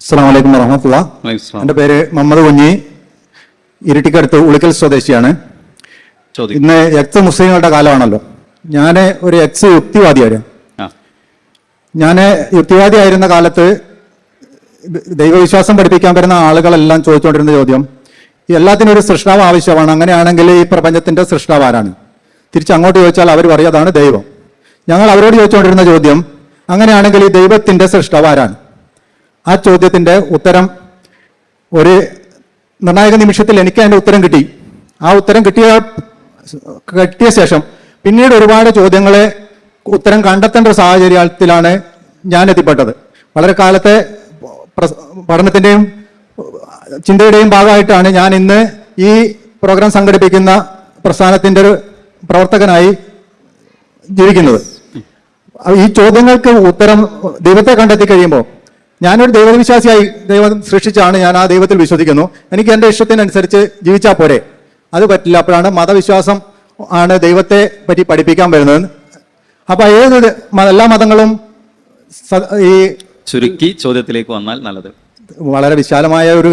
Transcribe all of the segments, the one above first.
അസ്സാം വലൈക്കും വറഹമത്തുള്ള എന്റെ പേര് മുഹമ്മദ് കുഞ്ഞി. ഇരിട്ടിക്കടുത്ത് ഉളിക്കൽ സ്വദേശിയാണ്. ഇന്ന് എക്സ് മുസ്ലിങ്ങളുടെ കാലമാണല്ലോ. ഞാൻ ഒരു എക്സ് യുക്തിവാദിയാണ്. ഞാൻ ഞാൻ യുക്തിവാദിയായിരുന്ന കാലത്ത് ദൈവവിശ്വാസം പഠിപ്പിക്കാൻ വരുന്ന ആളുകളെല്ലാം ചോദിച്ചുകൊണ്ടിരുന്ന ചോദ്യം എല്ലാത്തിനും ഒരു സൃഷ്ടാവ് ആവശ്യമാണ്. അങ്ങനെയാണെങ്കിൽ ഈ പ്രപഞ്ചത്തിന്റെ സൃഷ്ടാവ് ആരാണ്? തിരിച്ച് അങ്ങോട്ട് ചോദിച്ചാൽ അവർ പറയും അതാണ് ദൈവം. ഞങ്ങൾ അവരോട് ചോദിച്ചുകൊണ്ടിരുന്ന ചോദ്യം അങ്ങനെയാണെങ്കിൽ ഈ ദൈവത്തിന്റെ സൃഷ്ടാവ് ആരാണ്? ആ ചോദ്യത്തിന്റെ ഉത്തരം ഒരു നിർണായക നിമിഷത്തിൽ എനിക്ക് അതിന്റെ ഉത്തരം കിട്ടി. ആ ഉത്തരം കിട്ടിയ കിട്ടിയ ശേഷം പിന്നീട് ഒരുപാട് ചോദ്യങ്ങളെ ഉത്തരം കണ്ടെത്തേണ്ട ഒരു സാഹചര്യത്തിലാണ് ഞാൻ എത്തിപ്പെട്ടത്. വളരെ കാലത്തെ പഠനത്തിന്റെയും ചിന്തയുടെയും ഭാഗമായിട്ടാണ് ഞാൻ ഇന്ന് ഈ പ്രോഗ്രാം സംഘടിപ്പിക്കുന്ന പ്രസ്ഥാനത്തിന്റെ ഒരു പ്രവർത്തകനായി ജീവിക്കുന്നത്. ഈ ചോദ്യങ്ങൾക്ക് ഉത്തരം ദൈവത്തെ കണ്ടെത്തി കഴിയുമ്പോൾ ഞാനൊരു ദൈവവിശ്വാസിയായി ദൈവം സൃഷ്ടിച്ചാണ് ഞാൻ ആ ദൈവത്തിൽ വിശ്വസിക്കുന്നു. എനിക്ക് എന്റെ ഇഷ്ടത്തിനനുസരിച്ച് ജീവിച്ചാൽ പോരെ. അത് പറ്റില്ല. അപ്പോഴാണ് മതവിശ്വാസം ആണ് ദൈവത്തെ പറ്റി പഠിപ്പിക്കാൻ വരുന്നത്. അപ്പൊ ഏത് എല്ലാ മതങ്ങളും ഈ ചുരുക്കി ചോദ്യത്തിലേക്ക് വന്നാൽ നല്ലത്. വളരെ വിശാലമായ ഒരു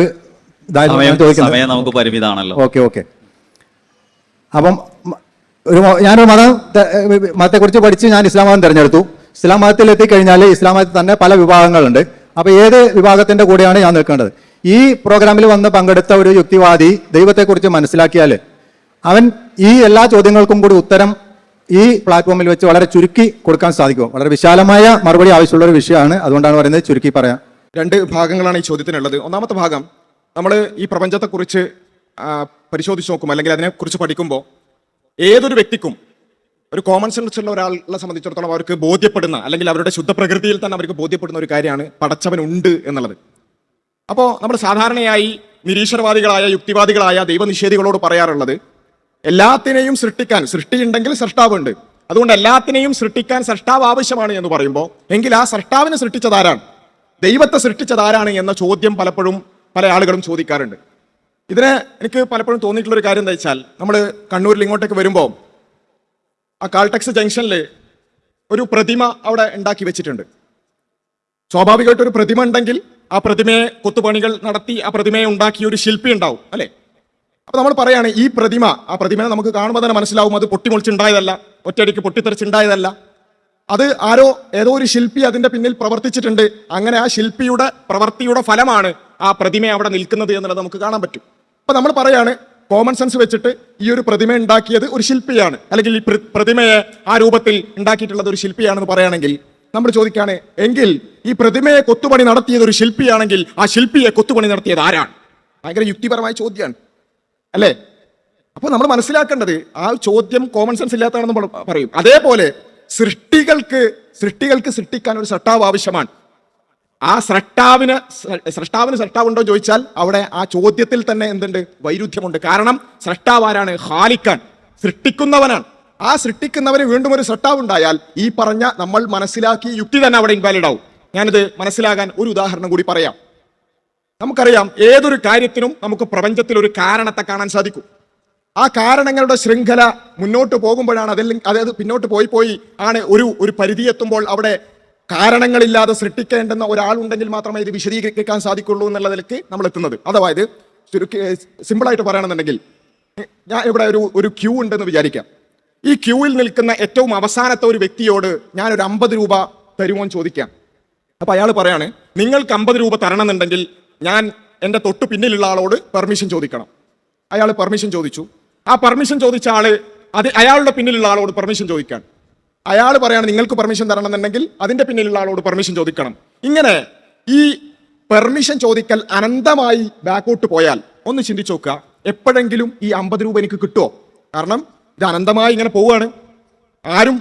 സമയം നമുക്ക് പരിമിതമാണല്ലോ. Okay okay. അപ്പം ഒരു ഞാനൊരു മതം മതത്തെക്കുറിച്ച് പഠിച്ച് ഞാൻ ഇസ്ലാം മതം തിരഞ്ഞെടുത്തു. ഇസ്ലാം മതത്തിൽ എത്തിക്കഴിഞ്ഞാൽ ഇസ്ലാം മതത്തിൽ തന്നെ പല വിഭാഗങ്ങളുണ്ട്. അപ്പൊ ഏത് വിഭാഗത്തിന്റെ കൂടെയാണ് ഞാൻ നിൽക്കേണ്ടത്? ഈ പ്രോഗ്രാമിൽ വന്ന് പങ്കെടുത്ത ഒരു യുക്തിവാദി ദൈവത്തെക്കുറിച്ച് മനസ്സിലാക്കിയാൽ അവൻ ഈ എല്ലാ ചോദ്യങ്ങൾക്കും കൂടി ഉത്തരം ഈ പ്ലാറ്റ്ഫോമിൽ വെച്ച് വളരെ ചുരുക്കി കൊടുക്കാൻ സാധിക്കും. വളരെ വിശാലമായ മറുപടി ആവശ്യമുള്ള ഒരു വിഷയമാണ്. അതുകൊണ്ടാണ് പറയുന്നത് ചുരുക്കി പറയാം. രണ്ട് ഭാഗങ്ങളാണ് ഈ ചോദ്യത്തിനുള്ളത്. ഒന്നാമത്തെ ഭാഗം നമ്മൾ ഈ പ്രപഞ്ചത്തെക്കുറിച്ച് പരിശോധിച്ച് നോക്കും അല്ലെങ്കിൽ അതിനെക്കുറിച്ച് പഠിക്കുമ്പോൾ ഏതൊരു വ്യക്തിക്കും ഒരു കോമൺ സെൻസ് ഉള്ള ഒരാളെ സംബന്ധിച്ചിടത്തോളം അവർക്ക് ബോധ്യപ്പെടുന്ന അല്ലെങ്കിൽ അവരുടെ ശുദ്ധ പ്രകൃതിയിൽ തന്നെ അവർക്ക് ബോധ്യപ്പെടുന്ന ഒരു കാര്യമാണ് പടച്ചവൻ ഉണ്ട് എന്നുള്ളത്. അപ്പോൾ നമ്മൾ സാധാരണയായി നിരീശ്വരവാദികളായ യുക്തിവാദികളായ ദൈവനിഷേധികളോട് പറയാറുള്ളത് എല്ലാത്തിനെയും സൃഷ്ടിക്കാൻ സൃഷ്ടിയുണ്ടെങ്കിൽ സൃഷ്ടാവുണ്ട്. അതുകൊണ്ട് എല്ലാത്തിനെയും സൃഷ്ടിക്കാൻ സൃഷ്ടാവ് ആവശ്യമാണ് എന്ന് പറയുമ്പോൾ എങ്കിൽ ആ സൃഷ്ടാവിനെ സൃഷ്ടിച്ചതാരാണ്? ദൈവത്തെ സൃഷ്ടിച്ചതാരാണ് എന്ന ചോദ്യം പലപ്പോഴും പല ആളുകളും ചോദിക്കാറുണ്ട്. ഇതിന് എനിക്ക് പലപ്പോഴും തോന്നിയിട്ടുള്ള ഒരു കാര്യം എന്താ വെച്ചാൽ നമ്മൾ കണ്ണൂരിൽ ഇങ്ങോട്ടേക്ക് വരുമ്പോൾ ആ കാൾടെക്സ് ജംഗ്ഷനിൽ ഒരു പ്രതിമ അവിടെ ഉണ്ടാക്കി വെച്ചിട്ടുണ്ട്. സ്വാഭാവികമായിട്ട് ഒരു പ്രതിമ ഉണ്ടെങ്കിൽ ആ പ്രതിമയെ കൊത്തുപണികൾ നടത്തി ആ പ്രതിമയെ ഉണ്ടാക്കിയ ഒരു ശില്പി ഉണ്ടാവും അല്ലെ? അപ്പൊ നമ്മൾ പറയാണ് ഈ പ്രതിമ ആ പ്രതിമയെ നമുക്ക് കാണുമ്പോൾ തന്നെ മനസ്സിലാവും അത് പൊട്ടിമുളിച്ചുണ്ടായതല്ല ഒറ്റയടിക്ക് പൊട്ടിത്തെറിച്ചുണ്ടായതല്ല. അത് ആരോ ഏതോ ഒരു ശില്പി അതിന്റെ പിന്നിൽ പ്രവർത്തിച്ചിട്ടുണ്ട്. അങ്ങനെ ആ ശില്പിയുടെ പ്രവൃത്തിയുടെ ഫലമാണ് ആ പ്രതിമ അവിടെ നിൽക്കുന്നത് എന്നുള്ളത് നമുക്ക് കാണാൻ പറ്റും. അപ്പൊ നമ്മൾ പറയാണ് കോമൺ സെൻസ് വെച്ചിട്ട് ഈ ഒരു പ്രതിമ ഉണ്ടാക്കിയത് ഒരു ശില്പിയാണ്. അല്ലെങ്കിൽ ഈ പ്രതിമയെ ആ രൂപത്തിൽ ഉണ്ടാക്കിയിട്ടുള്ളത് ഒരു ശില്പിയാണെന്ന് പറയുകയാണെങ്കിൽ നമ്മൾ ചോദിക്കുകയാണ് എങ്കിൽ ഈ പ്രതിമയെ കൊത്തുപണി നടത്തിയത് ഒരു ശില്പിയാണെങ്കിൽ ആ ശില്പിയെ കൊത്തുപണി നടത്തിയത് ആരാണ്? ഭയങ്കര യുക്തിപരമായ ചോദ്യമാണ്. അല്ലേ? അപ്പോൾ നമ്മൾ മനസ്സിലാക്കേണ്ടത് ആ ചോദ്യം കോമൺ സെൻസ് ഇല്ലാത്തതാണെന്ന് പറയും. അതേപോലെ സൃഷ്ടികൾക്ക് സൃഷ്ടികൾക്ക് സൃഷ്ടിക്കാൻ ഒരു സട്ടാവ് ആവശ്യമാണ്. ആ സ്രഷ്ടാവിന് സ്രഷ്ടാവിന് സ്രഷ്ടാവുണ്ടോ ചോദിച്ചാൽ അവിടെ ആ ചോദ്യത്തിൽ തന്നെ എന്തുണ്ട്? വൈരുദ്ധ്യമുണ്ട്. കാരണം സ്രഷ്ടാവ് ആരാണ്? ഹാലിക്കാൻ സൃഷ്ടിക്കുന്നവനാണ്. ആ സൃഷ്ടിക്കുന്നവന് വീണ്ടും ഒരു സ്രഷ്ടാവ് ഉണ്ടായാൽ ഈ പറഞ്ഞ നമ്മൾ മനസ്സിലാക്കിയ യുക്തി തന്നെ അവിടെ ഇൻവാലിഡ് ആവും. ഞാനിത് മനസ്സിലാകാൻ ഒരു ഉദാഹരണം കൂടി പറയാം. നമുക്കറിയാം ഏതൊരു കാര്യത്തിനും നമുക്ക് പ്രപഞ്ചത്തിൽ ഒരു കാരണത്തെ കാണാൻ സാധിക്കും. ആ കാരണങ്ങളുടെ ശൃംഖല മുന്നോട്ട് പോകുമ്പോഴാണ് അതിൽ അതായത് പിന്നോട്ട് പോയി പോയി ആണ് ഒരു ഒരു പരിധി എത്തുമ്പോൾ അവിടെ കാരണങ്ങളില്ലാതെ സൃഷ്ടിക്കേണ്ടുന്ന ഒരാളുണ്ടെങ്കിൽ മാത്രമേ ഇത് വിശദീകരിക്കാൻ സാധിക്കുള്ളൂ എന്നുള്ള നിലയ്ക്ക് നമ്മൾ എത്തുന്നത് അതായത് ചുരുക്കി സിമ്പിളായിട്ട് പറയുകയാണെന്നുണ്ടെങ്കിൽ ഞാൻ ഇവിടെ ഒരു ഒരു ക്യൂ ഉണ്ടെന്ന് വിചാരിക്കാം. ഈ ക്യൂവിൽ നിൽക്കുന്ന ഏറ്റവും അവസാനത്തെ ഒരു വ്യക്തിയോട് ഞാൻ ഒരു അമ്പത് രൂപ തരുമോ എന്ന് ചോദിക്കാം. അപ്പൊ അയാൾ പറയാണ് നിങ്ങൾക്ക് അമ്പത് രൂപ തരണമെന്നുണ്ടെങ്കിൽ ഞാൻ എന്റെ തൊട്ട് പിന്നിലുള്ള ആളോട് പെർമിഷൻ ചോദിക്കണം. അയാൾ പെർമിഷൻ ചോദിച്ചു. ആ പെർമിഷൻ ചോദിച്ച ആൾ അത് അയാളുടെ പിന്നിലുള്ള ആളോട് പെർമിഷൻ ചോദിക്കാൻ. അയാൾ പറയുകയാണ് നിങ്ങൾക്ക് പെർമിഷൻ തരണം എന്നുണ്ടെങ്കിൽ അതിന്റെ പിന്നിലുള്ള ആളോട് പെർമിഷൻ ചോദിക്കണം. ഇങ്ങനെ ഈ പെർമിഷൻ ചോദിക്കൽ അനന്തമായി ബാക്കോട്ട് പോയാൽ ഒന്ന് ചിന്തിച്ചു നോക്കുക എപ്പോഴെങ്കിലും ഈ അമ്പത് രൂപ എനിക്ക് കിട്ടുമോ കാരണം ഇത് അനന്തമായി ഇങ്ങനെ പോവുകയാണ്. ആരും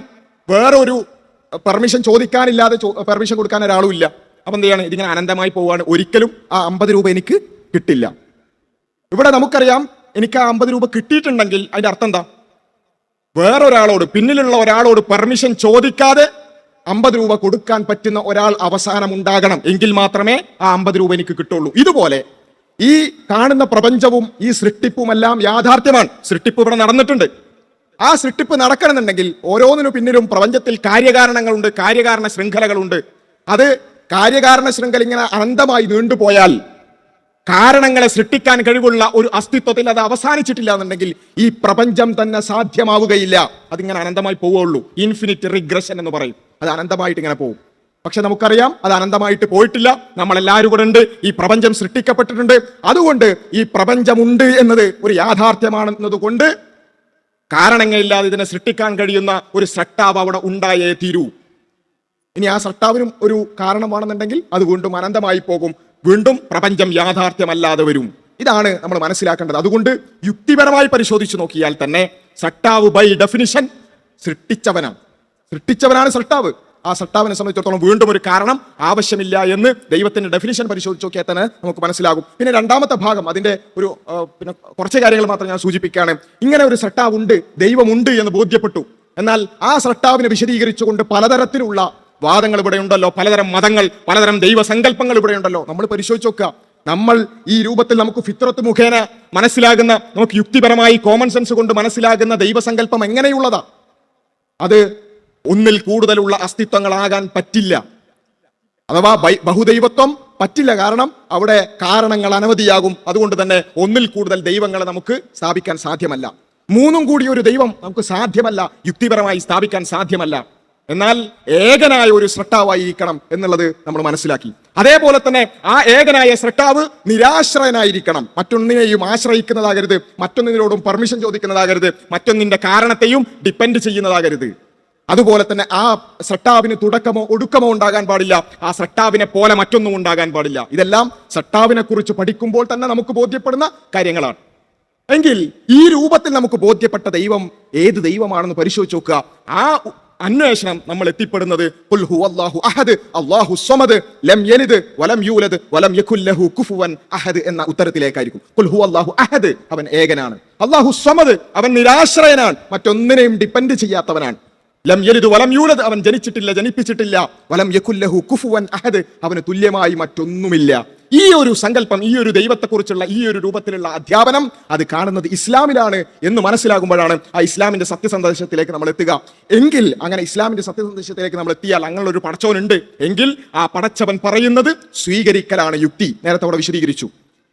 വേറൊരു പെർമിഷൻ ചോദിക്കാനില്ലാതെ പെർമിഷൻ കൊടുക്കാൻ ഒരാളും ഇല്ല. അപ്പം എന്ത് ചെയ്യാണ്? ഇതിങ്ങനെ അനന്തമായി പോവുകയാണ്. ഒരിക്കലും ആ അമ്പത് രൂപ എനിക്ക് കിട്ടില്ല. ഇവിടെ നമുക്കറിയാം എനിക്ക് ആ അമ്പത് രൂപ കിട്ടിയിട്ടുണ്ടെങ്കിൽ അതിന്റെ അർത്ഥം എന്താ? വേറൊരാളോട് പിന്നിലുള്ള ഒരാളോട് പെർമിഷൻ ചോദിക്കാതെ അമ്പത് രൂപ കൊടുക്കാൻ പറ്റുന്ന ഒരാൾ അവസാനം ഉണ്ടാകണം എങ്കിൽ മാത്രമേ ആ അമ്പത് രൂപ എനിക്ക് കിട്ടുള്ളൂ. ഇതുപോലെ ഈ കാണുന്ന പ്രപഞ്ചവും ഈ സൃഷ്ടിപ്പുമെല്ലാം യാഥാർത്ഥ്യമാണ്. സൃഷ്ടിപ്പ് ഇവിടെ നടന്നിട്ടുണ്ട്. ആ സൃഷ്ടിപ്പ് നടക്കണമെന്നുണ്ടെങ്കിൽ ഓരോന്നിനു പിന്നിലും പ്രപഞ്ചത്തിൽ കാര്യകാരണങ്ങളുണ്ട് കാര്യകാരണ ശൃംഖലകളുണ്ട്. അത് കാര്യകാരണ ശൃംഖല ഇങ്ങനെ അനന്തമായി നീണ്ടുപോയാൽ കാരണങ്ങളെ സൃഷ്ടിക്കാൻ കഴിവുള്ള ഒരു അസ്തിത്വത്തിൽ അത് അവസാനിച്ചിട്ടില്ല എന്നുണ്ടെങ്കിൽ ഈ പ്രപഞ്ചം തന്നെ സാധ്യമാവുകയില്ല. അതിങ്ങനെ അനന്തമായി പോവുള്ളൂ ഇൻഫിനിറ്റ് റിഗ്രഷൻ എന്ന് പറയും. അത് അനന്തമായിട്ട് ഇങ്ങനെ പോകും പക്ഷെ നമുക്കറിയാം അത് അനന്തമായിട്ട് പോയിട്ടില്ല. നമ്മൾ എല്ലാവരും കൂടെ ഉണ്ട്. ഈ പ്രപഞ്ചം സൃഷ്ടിക്കപ്പെട്ടിട്ടുണ്ട്. അതുകൊണ്ട് ഈ പ്രപഞ്ചമുണ്ട് എന്നത് ഒരു യാഥാർത്ഥ്യമാണെന്നത് കൊണ്ട് കാരണങ്ങളില്ലാതെ ഇതിനെ സൃഷ്ടിക്കാൻ കഴിയുന്ന ഒരു സട്ടാവ് അവിടെ ഉണ്ടായേ തീരൂ. ഇനി ആ സട്ടാവിനും ഒരു കാരണമാണെന്നുണ്ടെങ്കിൽ അത് വീണ്ടും അനന്തമായി പോകും. വീണ്ടും പ്രപഞ്ചം യാഥാർത്ഥ്യമല്ലാതെ വരും. ഇതാണ് നമ്മൾ മനസ്സിലാക്കേണ്ടത്. അതുകൊണ്ട് യുക്തിപരമായി പരിശോധിച്ചു നോക്കിയാൽ തന്നെ സട്ടാവ് ബൈ ഡെഫിനിഷൻ സൃഷ്ടിച്ചവനാണ്. സൃഷ്ടിച്ചവനാണ് സട്ടാവ്. ആ സട്ടാവിനെ സംബന്ധിച്ചിടത്തോളം വീണ്ടും ഒരു കാരണം ആവശ്യമില്ല എന്ന് ദൈവത്തിന്റെ ഡെഫിനിഷൻ പരിശോധിച്ച് നോക്കിയാൽ തന്നെ നമുക്ക് മനസ്സിലാകും. പിന്നെ രണ്ടാമത്തെ ഭാഗം അതിന്റെ ഒരു പിന്നെ കുറച്ച് കാര്യങ്ങൾ മാത്രം ഞാൻ സൂചിപ്പിക്കുകയാണ്. ഇങ്ങനെ ഒരു സട്ടാവ് ഉണ്ട് ദൈവമുണ്ട് എന്ന് ബോധ്യപ്പെട്ടു. എന്നാൽ ആ സട്ടാവിനെ വിശദീകരിച്ചുകൊണ്ട് പലതരത്തിലുള്ള വാദങ്ങൾ ഇവിടെ ഉണ്ടല്ലോ പലതരം മതങ്ങൾ പലതരം ദൈവസങ്കല്പങ്ങൾ ഇവിടെ ഉണ്ടല്ലോ. നമ്മൾ പരിശോധിച്ച് നോക്കുക. നമ്മൾ ഈ രൂപത്തിൽ നമുക്ക് ഫിത്രത്ത് മുഖേന മനസ്സിലാകുന്ന നമുക്ക് യുക്തിപരമായി കോമൺ സെൻസ് കൊണ്ട് മനസ്സിലാകുന്ന ദൈവസങ്കല്പം എങ്ങനെയുള്ളതാ? അത് ഒന്നിൽ കൂടുതലുള്ള അസ്തിത്വങ്ങളാകാൻ പറ്റില്ല. അഥവാ ബഹുദൈവത്വം പറ്റില്ല. കാരണം അവിടെ കാരണങ്ങൾ അനവധിയാകും. അതുകൊണ്ട് തന്നെ ഒന്നിൽ കൂടുതൽ ദൈവങ്ങളെ നമുക്ക് സ്ഥാപിക്കാൻ സാധ്യമല്ല. മൂന്നും കൂടി ഒരു ദൈവം നമുക്ക് സാധ്യമല്ല. യുക്തിപരമായി സ്ഥാപിക്കാൻ സാധ്യമല്ല. എന്നാൽ ഏകനായ ഒരു സൃഷ്ടാവായിരിക്കണം എന്നുള്ളത് നമ്മൾ മനസ്സിലാക്കി. അതേപോലെ തന്നെ ആ ഏകനായ സൃഷ്ടാവ് നിരാശ്രയനായിരിക്കണം. മറ്റൊന്നിനെയും ആശ്രയിക്കുന്നതാകരുത്. മറ്റൊന്നിനോടും പെർമിഷൻ ചോദിക്കുന്നതാകരുത്. മറ്റൊന്നിന്റെ കാരണത്തെയും ഡിപ്പെൻഡ് ചെയ്യുന്നതാകരുത്. അതുപോലെ തന്നെ ആ സട്ടാവിന് തുടക്കമോ ഒടുക്കമോ ഉണ്ടാകാൻ പാടില്ല. ആ സട്ടാവിനെ പോലെ മറ്റൊന്നും ഉണ്ടാകാൻ പാടില്ല. ഇതെല്ലാം സട്ടാവിനെ കുറിച്ച് പഠിക്കുമ്പോൾ തന്നെ നമുക്ക് ബോധ്യപ്പെടുന്ന കാര്യങ്ങളാണ്. എങ്കിൽ ഈ രൂപത്തിൽ നമുക്ക് ബോധ്യപ്പെട്ട ദൈവം ഏത് ദൈവമാണെന്ന് പരിശോധിച്ച് നോക്കുക. ആ അന്വേഷണം നമ്മൾ എത്തിപ്പെടുന്നത് ഖുൽ ഹുവല്ലാഹു അഹദ് അല്ലാഹു സ്വമദ് ലം യലിദ് വലം യൂലദ് വലം യഖുല്ലഹു കുഫുവൻ അഹദ് എന്ന ഉത്തരത്തിലേക്കായിരിക്കും. ഖുൽ ഹുവല്ലാഹു അഹദ് അവൻ ഏകനാണ്. അല്ലാഹു സ്വമദ് അവൻ നിരാശ്രയനാണ്. മറ്റൊന്നിനെയും ഡിപ്പെൻഡ് ചെയ്യാത്തവനാണ്. ലം യലിദ് വലം യൂലദ് അവൻ ജനിച്ചിട്ടില്ല ജനിപ്പിച്ചിട്ടില്ല. വലം യകുല്ലഹു കുഫുവൻ അഹദ് അവന് തുല്യമായി മറ്റൊന്നുമില്ല. ഈ ഒരു സങ്കല്പം ഈ ഒരു ദൈവത്തെക്കുറിച്ചുള്ള ഈ ഒരു രൂപത്തിലുള്ള അധ്യാപനം അത് കാണുന്നത് ഇസ്ലാമിലാണ് എന്ന് മനസ്സിലാകുമ്പോഴാണ് ആ ഇസ്ലാമിന്റെ സത്യസന്ദേശത്തിലേക്ക് നമ്മൾ എത്തുക. എങ്കിൽ അങ്ങനെ ഇസ്ലാമിന്റെ സത്യസന്ദേശത്തിലേക്ക് നമ്മൾ എത്തിയാൽ അങ്ങനെ ഒരു പടച്ചവനുണ്ട്. എങ്കിൽ ആ പടച്ചവൻ പറയുന്നത് സ്വീകരിക്കലാണ് യുക്തി. നേരത്തെ അവിടെ വിശദീകരിച്ചു.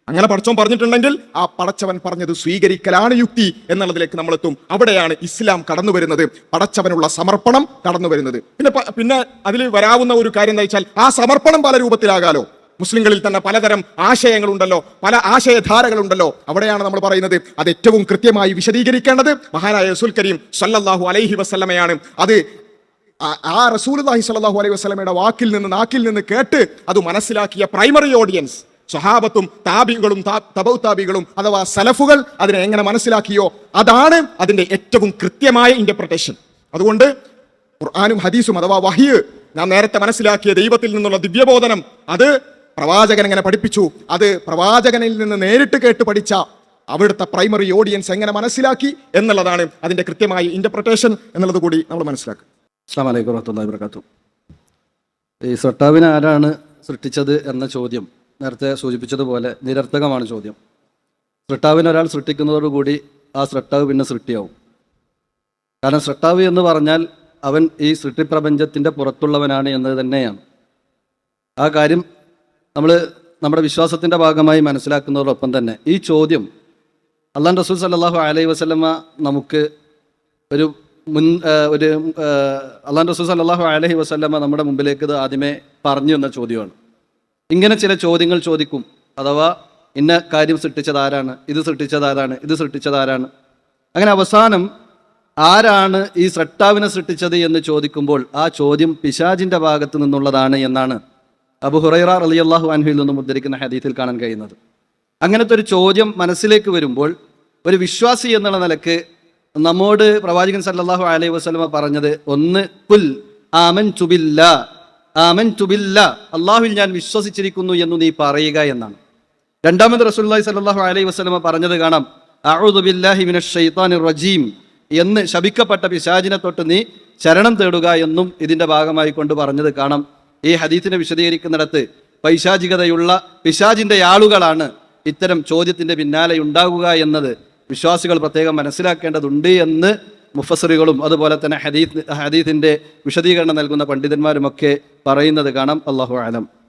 അങ്ങനെ പടച്ചവൻ പറഞ്ഞിട്ടുണ്ടെങ്കിൽ ആ പടച്ചവൻ പറഞ്ഞത് സ്വീകരിക്കലാണ് യുക്തി എന്നുള്ളതിലേക്ക് നമ്മൾ എത്തും. അവിടെയാണ് ഇസ്ലാം കടന്നു വരുന്നത്. പടച്ചവനുള്ള സമർപ്പണം കടന്നു വരുന്നത്. പിന്നെ പിന്നെ അതിൽ വരാവുന്ന ഒരു കാര്യം എന്താ വെച്ചാൽ ആ സമർപ്പണം പല രൂപത്തിലാകാലോ. മുസ്ലിങ്ങളിൽ തന്നെ പലതരം ആശയങ്ങളുണ്ടല്ലോ പല ആശയധാരകളുണ്ടല്ലോ. അവിടെയാണ് നമ്മൾ പറയുന്നത് അത് ഏറ്റവും കൃത്യമായി വിശദീകരിക്കേണ്ടത്. മഹാനായ റസൂൽ കരീം സല്ലല്ലാഹു അലൈഹി വസ്ലമയാണ് അത് ആ- റസൂൽഹി സ്വല്ലല്ലാഹു അലൈഹി വസ്ലമയുടെ വാക്കിൽ നിന്ന് നാക്കിൽ നിന്ന് കേട്ട് അത് മനസ്സിലാക്കിയ പ്രൈമറി ഓഡിയൻസ് സ്വഹാബത്തും താബികളും തബൌ താബികളും അഥവാ സലഫുകൾ അതിനെ എങ്ങനെ മനസ്സിലാക്കിയോ അതാണ് അതിന്റെ ഏറ്റവും കൃത്യമായ ഇന്റർപ്രിട്ടേഷൻ അതുകൊണ്ട് ഖുർആാനും ഹദീസും അഥവാ വഹിയ് നാം നേരത്തെ മനസ്സിലാക്കിയ ദൈവത്തിൽ നിന്നുള്ള ദിവ്യബോധനം അത് പ്രവാചകൻ എങ്ങനെ പഠിപ്പിച്ചു? അത് പ്രവാചകനിൽ നിന്ന് നേരിട്ട് കേട്ട് പഠിച്ച അവിടുത്തെ പ്രൈമറി ഓഡിയൻസ് എങ്ങനെ മനസ്സിലാക്കി എന്നുള്ളതാണ് അതിന്റെ കൃത്യമായ ഇന്റർപ്രിട്ടേഷൻ എന്നുള്ളത് കൂടി നമ്മൾ മനസ്സിലാക്കുക. ഈ സട്ടാവിനെ ആരാണ് സൃഷ്ടിച്ചത് എന്ന ചോദ്യം നേരത്തെ സൂചിപ്പിച്ചതുപോലെ നിരർത്ഥകമാണ് ചോദ്യം. സൃഷ്ടാവിനെ ഒരാൾ സൃഷ്ടിക്കുന്നതോടുകൂടി ആ സൃഷ്ടാവ് പിന്നെ സൃഷ്ടിയാവും. കാരണം സൃഷ്ടാവ് എന്ന് പറഞ്ഞാൽ അവൻ ഈ സൃഷ്ടിപ്രപഞ്ചത്തിന്റെ പുറത്തുള്ളവനാണ് എന്നത് തന്നെയാണ്. ആ കാര്യം നമ്മൾ നമ്മുടെ വിശ്വാസത്തിന്റെ ഭാഗമായി മനസ്സിലാക്കുന്നതോടൊപ്പം തന്നെ ഈ ചോദ്യം അള്ളാൻ റസൂൽ സല്ലാഹു അലൈഹി വസല്ലമ നമുക്ക് ഒരു മുൻ ഒരു അള്ളാൻ റസൂൽ സല്ലാഹു അലഹി വസല്ലമ നമ്മുടെ മുമ്പിലേക്ക് ഇത് ആദ്യമേ പറഞ്ഞു എന്ന ചോദ്യമാണ്. ഇങ്ങനെ ചില ചോദ്യങ്ങൾ ചോദിക്കും. അഥവാ ഇന്ന കാര്യം സൃഷ്ടിച്ചത് ആരാണ്? ഇത് സൃഷ്ടിച്ചത് ആരാണ്? ഇത് സൃഷ്ടിച്ചത് ആരാണ്? അങ്ങനെ അവസാനം ആരാണ് ഈ സ്രട്ടാവിനെ സൃഷ്ടിച്ചത് എന്ന് ചോദിക്കുമ്പോൾ ആ ചോദ്യം പിശാജിന്റെ ഭാഗത്ത് നിന്നുള്ളതാണ് എന്നാണ് അബു ഹുറൈറ റളിയല്ലാഹു അൻഹുവിൽ നിന്നും ഉദ്ധരിക്കുന്ന ഹദീത്തിൽ കാണാൻ കഴിയുന്നത്. അങ്ങനത്തെ ഒരു ചോദ്യം മനസ്സിലേക്ക് വരുമ്പോൾ ഒരു വിശ്വാസി എന്നുള്ള നിലയ്ക്ക് നമ്മോട് പ്രവാചകൻ സല്ലാഹു അലൈഹി വസ്ലമ പറഞ്ഞത് ഒന്ന് പുൽ ആമൻ ചുബില്ല ആമൻ ചുബില്ല അള്ളാഹുവിൽ ഞാൻ വിശ്വസിച്ചിരിക്കുന്നു എന്ന് നീ പറയുക എന്നാണ്. രണ്ടാമത് റസൂലുള്ളാഹി സല്ലാഹു അലൈഹി വസ്ലമ പറഞ്ഞത് കാണാം അഊദു ബില്ലാഹി മിനശ് റജീം എന്ന് ശബിക്കപ്പെട്ട പിശാചിനെ തൊട്ട് നീ ശരണം തേടുക എന്നും ഇതിന്റെ ഭാഗമായി കൊണ്ട് പറഞ്ഞത് കാണാം. ഈ ഹദീത്തിനെ വിശദീകരിക്കുന്നിടത്ത് പൈശാചികതയുള്ള പിശാചിന്റെ ആളുകളാണ് ഇത്തരം ചോദ്യത്തിന്റെ പിന്നാലെ ഉണ്ടാകുക എന്നത് വിശ്വാസികൾ പ്രത്യേകം മനസ്സിലാക്കേണ്ടതുണ്ട് എന്ന് മുഫസറികളും അതുപോലെ തന്നെ ഹദീത്ത് ഹദീത്തിന്റെ വിശദീകരണം നൽകുന്ന പണ്ഡിതന്മാരുമൊക്കെ പറയുന്നത് കാണാം. അള്ളാഹു ആലം